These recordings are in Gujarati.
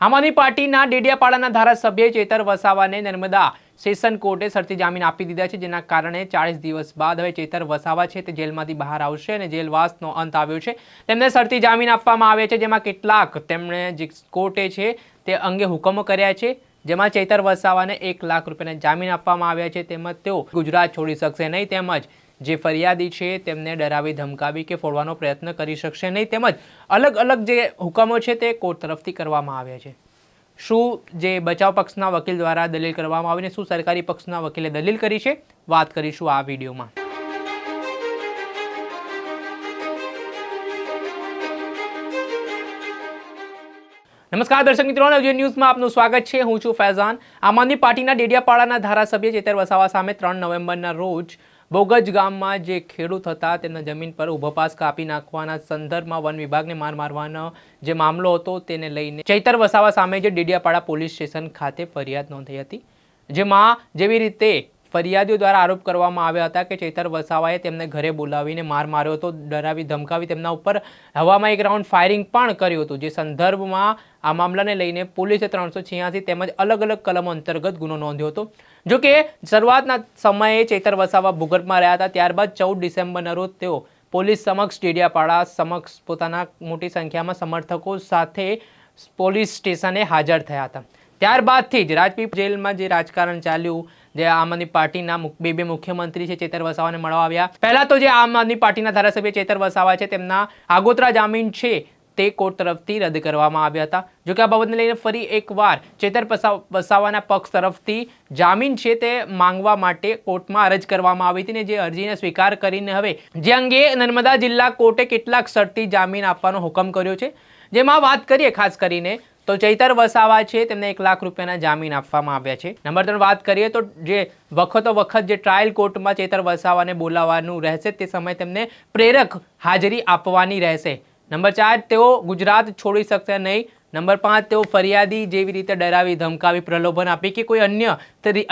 આમ આદમી પાર્ટીના ડેડિયાપાડાના ધારાસભ્ય ચેતર વસાવાને નર્મદા સેશન કોર્ટે શરતી જામીન આપી દીધા છે, જેના કારણે ચાળીસ દિવસ બાદ હવે ચેતર વસાવા છે તે જેલમાંથી બહાર આવશે અને જેલવાસનો અંત આવ્યો છે. તેમને શરતી જામીન આપવામાં આવે છે, જેમાં કેટલાક તેમણે જે કોર્ટે છે તે અંગે હુકમો કર્યા છે, જેમાં ચેતર વસાવાને એક લાખ રૂપિયાના જામીન આપવામાં આવ્યા છે. તેમજ તેઓ ગુજરાત છોડી શકશે નહીં, તેમજ જે ફરિયાદી છે તેમને ડરાવી ધમકાવી કે ફોડવાનો પ્રયત્ન કરી શકશે નહીં, તેમજ અલગ અલગ જે હુકમો છે તે કોર્ટ તરફથી કરવામાં આવ્યા છે. શું જે બચાવ પક્ષના વકીલ દ્વારા દલીલ કરવામાં આવીને શું સરકારી પક્ષના વકીલે દલીલ કરી છે? વાત કરીશું આ વિડીયોમાં. નમસ્કાર દર્શક મિત્રો, નવજીવન ન્યૂઝમાં આપનું સ્વાગત છે. હું છું ફૈઝાન. આમ આદમી પાર્ટીના ડેડિયાપાડાના ધારાસભ્ય ચેતર વસાવા સામે ત્રણ નવેમ્બરના રોજ બોગજ ગામમાં જે ખેડૂત હતા, તેમના જમીન પર ઉભોપાસ કાપી નાખવાના સંદર્ભમાં વન વિભાગને માર મારવાનો જે મામલો હતો, તેને લઈને ચૈતર વસાવા સામે જે ડેડિયાપાડા પોલીસ સ્ટેશન ખાતે ફરિયાદ નોંધાઈ હતી, જેમાં જેવી રીતે ફરિયાદીઓ દ્વારા આરોપ કરવામાં આવ્યા હતા કે ચેતર વસાવાએ તેમને ઘરે બોલાવીને માર માર્યો હતો, ડરાવી, ધમકાવી, તેમના ઉપર હવામાં એક રાઉન્ડ ફાયરિંગ પણ કર્યું હતું, જે સંદર્ભમાં આ મામલાને લઈને પોલીસે ત્રણસો છ્યાસી તેમજ અલગ અલગ કલમો અંતર્ગત ગુનો નોંધ્યો હતો. જો કે શરૂઆતના સમયે ચેતર વસાવા ભૂગર્ભમાં રહ્યા હતા, ત્યારબાદ ચૌદ ડિસેમ્બરના રોજ તેઓ પોલીસ સમક્ષ ડેડિયાપાડા સમક્ષ પોતાના મોટી સંખ્યામાં સમર્થકો સાથે પોલીસ સ્ટેશને હાજર થયા હતા. ત્યારબાદથી જ રાજપીપ જેલમાં જે રાજકારણ ચાલ્યું જે આમ આદમી પાર્ટીના બે બે મુખ્યમંત્રી છે, ચેતર વસાવાને મળવા આવ્યા. પહેલા તો જે આમ આદમી પાર્ટીના ધારાસભ્ય ચેતર વસાવા છે, તેમના આગોતરા જામીન છે, તે કોર્ટ તરફથી રદ કરવામાં આવ્યા હતા. જોકે આ બાબતને લઈને ફરી એકવાર ચેતર વસા- વસાવાના પક્ષ તરફથી જામીન છે, તે માંગવા માટે કોર્ટમાં અરજ કરવામાં આવી હતી ને જે અરજીને સ્વીકાર કરીને હવે જે અંગે નર્મદા જિલ્લા કોર્ટે કેટલાક શરતી જામીન આપવાનો હુકમ કર્યો છે. જેમાં વાત કરીએ ખાસ કરીને તો ચૈતર વસાવા છે, તેમને એક લાખ રૂપિયાના જામીન આપવામાં આવ્યા છે. નંબર ત્રણ વાત કરીએ તો જે વખતો વખત જે ટ્રાયલ કોર્ટમાં ચૈતર વસાવાને બોલાવવાનું રહેશે, તે સમયે તેમને પ્રેરક હાજરી આપવાની રહેશે. નંબર ચાર, તેઓ ગુજરાત છોડી શકશે નહીં. નંબર પાંચ, તેઓ ફરિયાદી જેવી રીતે ડરાવી, ધમકાવી, પ્રલોભન આપી કે કોઈ અન્ય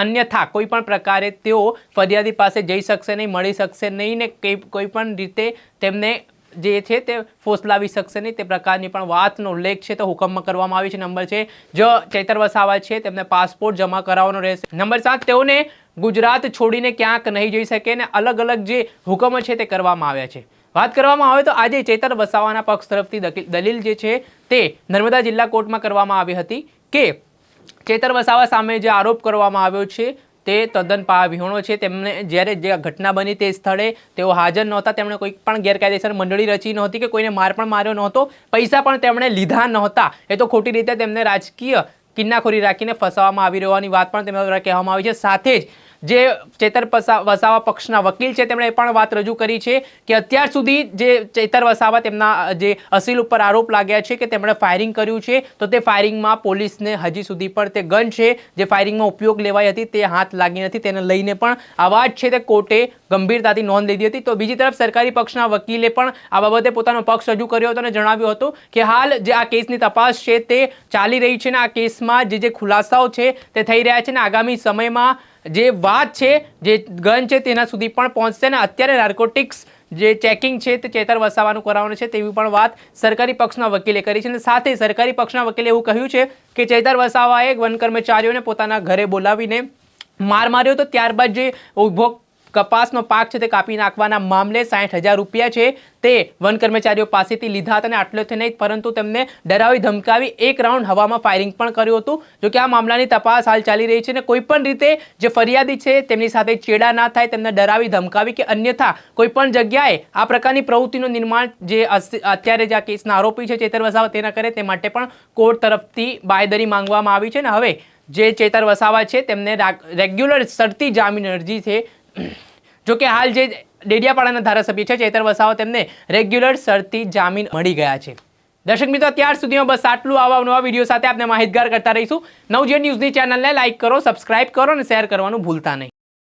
અન્યથા કોઈ પણ પ્રકારે તેઓ ફરિયાદી પાસે જઈ શકશે નહીં, મળી શકશે નહીં ને કોઈ પણ રીતે તેમને જે છે તે ફોસલાવી શકશે નહીં. તે પ્રકારની પણ વાતનો ઉલ્લેખ છે તો હુકમમાં કરવામાં આવી છે. નંબર છે, જો ચૈતર વસાવા છે, તેમને પાસપોર્ટ જમા કરાવવાનો રહેશે. નંબર સાત, તેઓને ગુજરાત છોડીને ક્યાંક નહીં જઈ શકે ને અલગ અલગ જે હુકમો છે તે કરવામાં આવ્યા છે. વાત કરવામાં આવે તો આજે ચૈતર વસાવાના પક્ષ તરફથી દલીલ જે છે તે નર્મદા જિલ્લા કોર્ટમાં કરવામાં આવી હતી કે ચેતર વસાવા સામે જે આરોપ કરવામાં આવ્યો છે તે તદ્દન પાવિહોણો છે. તેમને જ્યારે જે ઘટના બની તે સ્થળે તેઓ હાજર નહોતા. તેમણે કોઈ પણ ગેરકાયદેસર મંડળી રચી નહોતી કે કોઈને માર પણ માર્યો નહોતો. પૈસા પણ તેમણે લીધા નહોતા. એ તો ખોટી રીતે તેમને રાજકીય કિન્નાખોરી રાખીને ફસાવવામાં આવી રહેવાની વાત પણ તેમના દ્વારા કહેવામાં આવી છે. સાથે જ જે ચેતર વસાવા પક્ષના વકીલ છે, તેમણે એ પણ વાત રજૂ કરી છે કે અત્યાર સુધી જે ચેતર વસાવા તેમના, જે અસીલ ઉપર આરોપ લાગ્યા છે કે તેમણે ફાયરિંગ કર્યું છે, તો તે ફાયરિંગમાં પોલીસને હજી સુધી પણ તે ગન છે, જે ફાયરિંગમાં ઉપયોગ લેવાઈ હતી, તે હાથ લાગી નથી, તેને લઈને પણ આ વાત છે તે કોર્ટે ગંભીરતાથી નોંધ લીધી હતી. તો બીજી તરફ સરકારી પક્ષના વકીલે પણ આ બાબતે પોતાનો પક્ષ રજૂ કર્યો હતો અને જણાવ્યું હતું કે હાલ જે આ કેસની તપાસ છે તે ચાલી રહી છે ને આ કેસમાં જે જે ખુલાસાઓ છે તે થઈ રહ્યા છે ને આગામી સમયમાં જે વાત છે, જે ગન છે તેના સુધી પણ પહોંચશે અને અત્યારે નાર્કોટિક્સ જે ચેકિંગ છે તે ચેતર વસાવાનું કરાવવાનું છે તેવી પણ વાત સરકારી પક્ષના વકીલે કરી છે અને સાથે સરકારી પક્ષના વકીલે એવું કહ્યું છે કે ચેતર વસાવાએ વન કર્મચારીઓને પોતાના ઘરે બોલાવીને માર માર્યો તો ત્યારબાદ જે ઊભો કપાસનો પાક છે તે કાપી નાખવાના મામલે સાઠ હજાર રૂપિયા છે તે વન કર્મચારીઓ પાસેથી લીધા હતા અને આટલો થઈ નહીં પરંતુ તેમને ડરાવી ધમકાવી એક રાઉન્ડ હવામાં ફાયરિંગ પણ કર્યું હતું. જોકે આ મામલાની તપાસ હાલ ચાલી રહી છે અને કોઈ પણ રીતે જે ફરિયાદી છે તેમની સાથે ચેડા ના થાય, તેમને ડરાવી ધમકાવી કે અન્યથા કોઈપણ જગ્યાએ આ પ્રકારની પ્રવૃત્તિનું નિર્માણ જે અત્યારે જે આ કેસના આરોપી છે ચેતર વસાવા તેના કરે તે માટે પણ કોર્ટ તરફથી બાયદરી માંગવામાં આવી છે ને હવે જે ચેતર વસાવા છે તેમને રેગ્યુલર શરતી જામીન અરજી છે. જો કે હાલ જે ડેડિયાપાડાના ધારાસભ્ય છે, ચેતર વસાવા, તેમને રેગ્યુલર શરતી જામીન મળી ગયા છે. દર્શક મિત્રો અત્યાર સુધીમાં બસ આટલું. આવા નવા વીડિયો સાથે આપણે માહિતગાર કરતા રહીશું. નવજીવન ન્યૂઝની ચેનલને લાઇક કરો, સબસ્ક્રાઇબ કરો અને શેર કરવાનું ભૂલતા નહીં.